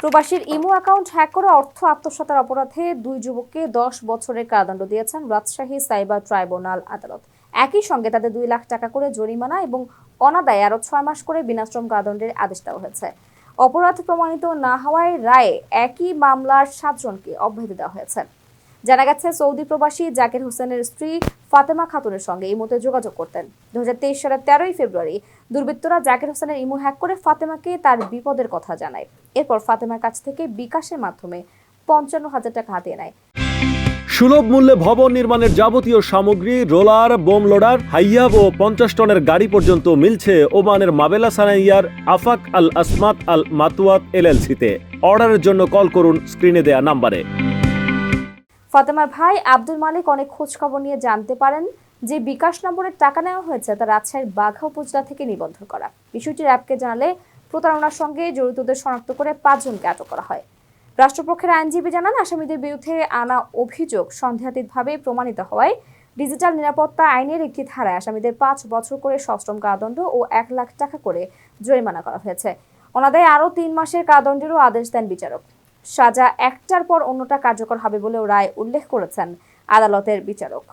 প্রবাসীর imo account hack করে অর্থ আত্মসাতার অপরাধে দুই যুবককে দশ বছরের কারাদণ্ড দিয়েছেন রাজশাহী সাইবার ট্রাইব্যুনাল আদালত। একই সঙ্গে তাদের দুই লাখ টাকা করে জরিমানা এবং অনাদায় আরও ছয় মাস করে বিনাশ্রম কারাদণ্ডের আদেশ দেওয়া হয়েছে। অপরাধ প্রমাণিত না হওয়ায় রায়ে একই মামলার সাতজনকে অব্যাহতি দেওয়া হয়েছে। জানা গেছে, সৌদি প্রবাসী জাকির হোসেনের স্ত্রী ফাতেমা খাতুনের সঙ্গে ইমোতে যোগাযোগ করতেন। দুহাজার তেইশ সালের তেরোই ফেব্রুয়ারি দুর্বৃত্তরা জাকির হোসেনের ইমো হ্যাক করে ফাতেমাকে তার বিপদের কথা জানায়। এরপর ফাতেমার কাছ থেকে বিকাশের মাধ্যমে পঞ্চান্ন হাজার টাকা হাতিয়ে নেয়। সুলভ মূল্যে ভবন নির্মাণের যাবতীয় সামগ্রী, রোলার, বোম লোডার, হাইয়াব ও পঞ্চাশ টনের গাড়ি পর্যন্ত মিলছে ওমানের মাবেলা সানাইয়ার আফাক আল আসমাত আল মাতুয়াত এলএলসিতে। অর্ডারের জন্য কল করুন, স্ক্রিনে দেয়া নাম্বারে। ফাতেমার ভাই আব্দুল মালিক অনেক খোঁজ খবর নিয়ে জানতে পারেন যে বিকাশ নম্বরের টাকা নেওয়া হয়েছে তা রাজশাহীর বাঘা উপজেলা থেকে নিবন্ধন করা। বিষয়টি র্যাবকে জানালে প্রতারণার সঙ্গে জড়িতদের শনাক্ত করে পাঁচজনকে আটক করা হয়। রাষ্ট্রপক্ষের আইনজীবী জানান, আসামিদের বিরুদ্ধে আনা অভিযোগ সন্দেহাতীতভাবে প্রমাণিত হওয়ায় ডিজিটাল নিরাপত্তা আইনের একটি ধারায় আসামিদের পাঁচ বছর করে সশ্রম কারাদণ্ড ও এক লাখ টাকা করে জরিমানা করা হয়েছে। অনাদায়ে আরও তিন মাসের কারাদণ্ডেরও আদেশ দেন বিচারক। সাজা একটার পর অন্যটা কার্যকর হবে বলেও রায় উল্লেখ করেছেন আদালতের বিচারক।